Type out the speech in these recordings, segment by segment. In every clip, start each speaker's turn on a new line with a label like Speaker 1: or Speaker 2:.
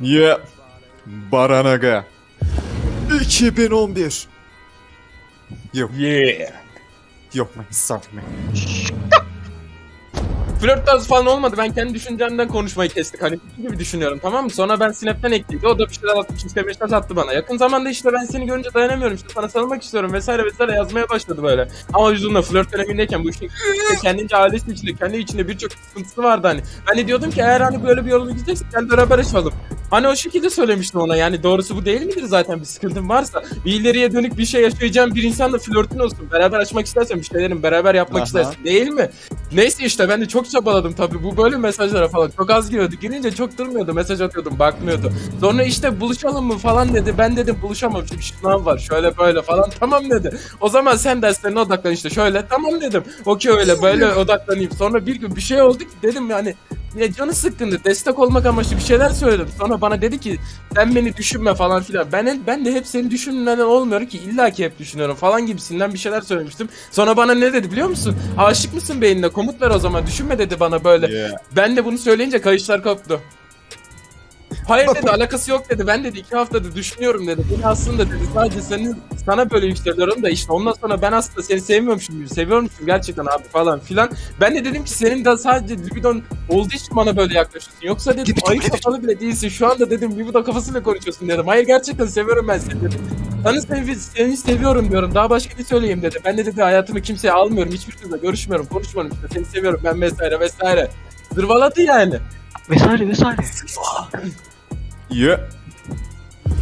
Speaker 1: Yeah. Baranaga. 2011. Yok,
Speaker 2: Yeah.
Speaker 1: yok man, stop man.
Speaker 2: Flört tarzı falan olmadı. Ben kendi düşüncemden konuşmayı kestik. Hani gibi düşünüyorum tamam mı? Sonra ben Snap'ten ekleyince o da bir şeyler atmış işte mesaj attı bana. Yakın zamanda işte ben seni görünce dayanamıyorum işte sana sarılmak istiyorum vesaire vesaire yazmaya başladı böyle. Ama yüzünde flört dönemindeyken bu işin kendince ailesi içinde kendi içinde birçok sıkıntısı vardı hani. Ben de diyordum ki eğer hani böyle bir yolunu gideceksin gel beraber açalım. Hani o şekilde söylemiştim ona yani doğrusu bu değil midir zaten bir sıkıntın varsa bir ileriye dönük bir şey yaşayacağım bir insanla flörtün olsun beraber açmak istersen bir şeylerin beraber yapmak
Speaker 1: Aha.
Speaker 2: istersin değil mi? Neyse işte ben de çok çabaladım tabii bu böyle mesajlara falan çok az giriyordu girince çok durmuyordu mesaj atıyordum bakmıyordu. Sonra işte buluşalım mı falan dedi ben dedim buluşamam çünkü sınav var şöyle böyle falan tamam dedi. O zaman sen derslerine odaklan işte şöyle tamam dedim. Okey öyle böyle odaklanayım. Sonra bir gün bir şey oldu ki dedim yani ya canı sıkkındı. Destek olmak amaçlı bir şeyler söyledim. Sonra bana dedi ki sen beni düşünme falan filan. Ben ben de hep seni düşünmeden olmuyor ki illa ki hep düşünüyorum falan gibisinden bir şeyler söylemiştim. Sonra bana ne dedi biliyor musun? Aşık mısın beynine? Komut ver o zaman. Düşünme dedi bana böyle.
Speaker 1: Yeah.
Speaker 2: Ben de bunu söyleyince kayışlar koptu. Hayır dedi alakası yok dedi. Ben dedi iki haftadır düşünüyorum dedi. Beni aslında dedi sadece senin sana böyle yükseliyorum da işte ondan sonra ben aslında seni sevmiyormuşum gibi seviyormuşum gerçekten abi falan filan. Ben de dedim ki senin de sadece libidon olduğu için bana böyle yaklaşıyorsun. Yoksa dedim ayıp
Speaker 1: git.
Speaker 2: kafalı bile değilsin. Şu anda dedim libido kafasıyla konuşuyorsun dedim. Hayır gerçekten seviyorum ben seni dedim. Seni, sevi seni seviyorum diyorum. Daha başka ne söyleyeyim dedi. Ben de dedi hayatımı kimseye almıyorum. Hiçbir kızla görüşmüyorum. Konuşmuyorum işte. Seni seviyorum ben vesaire vesaire. Zırvaladı yani.
Speaker 3: Vesaire vesaire.
Speaker 1: Yeah.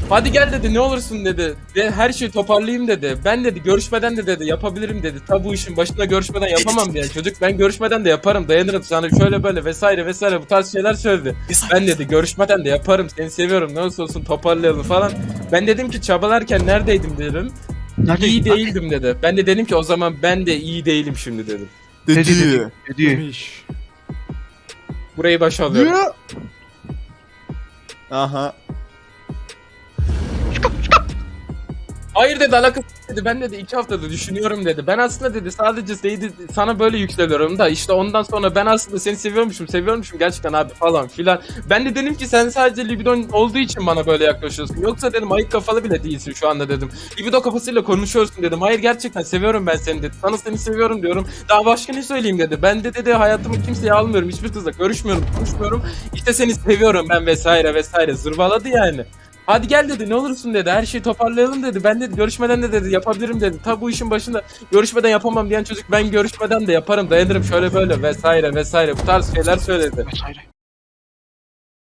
Speaker 2: Hadi gel dedi ne olursun dedi. Ve her şeyi toparlayayım dedi. Ben dedi görüşmeden de dedi yapabilirim dedi. Tabi bu işin başında görüşmeden yapamam diye çocuk. Ben görüşmeden de yaparım dayanırım sana şöyle böyle vesaire vesaire bu tarz şeyler söyledi. Ben dedi görüşmeden de yaparım seni seviyorum ne olursa olsun toparlayalım falan. Ben dedim ki çabalarken neredeydim dedim.
Speaker 3: Nerede?
Speaker 2: İyi değildim dedi. Ben de dedim ki o zaman ben de iyi değilim şimdi dedim.
Speaker 1: Dedi.
Speaker 3: dedi?
Speaker 2: Burayı başa alıyorum.
Speaker 1: Yeah.
Speaker 2: Hayır dedi alakası dedi. Ben dedi iki haftadır düşünüyorum dedi. Ben aslında dedi sadece dedi, sana böyle yükseliyorum da işte ondan sonra ben aslında seni seviyormuşum seviyormuşum gerçekten abi falan filan. Ben de dedim ki sen sadece libidon olduğu için bana böyle yaklaşıyorsun. Yoksa dedim ayık kafalı bile değilsin şu anda dedim. Libido kafasıyla konuşuyorsun dedim. Hayır gerçekten seviyorum ben seni dedi. Sana seni seviyorum diyorum. Daha başka ne söyleyeyim dedi. Ben de dedi hayatımı kimseye almıyorum. Hiçbir kızla görüşmüyorum konuşmuyorum. İşte seni seviyorum ben vesaire vesaire. Zırvaladı yani. Hadi gel dedi ne olursun dedi her şeyi toparlayalım dedi. Ben dedi görüşmeden de dedi yapabilirim dedi. Ta bu işin başında görüşmeden yapamam diyen çocuk ben görüşmeden de yaparım dayanırım şöyle böyle vesaire vesaire bu tarz şeyler söyledi.
Speaker 3: Vesaire.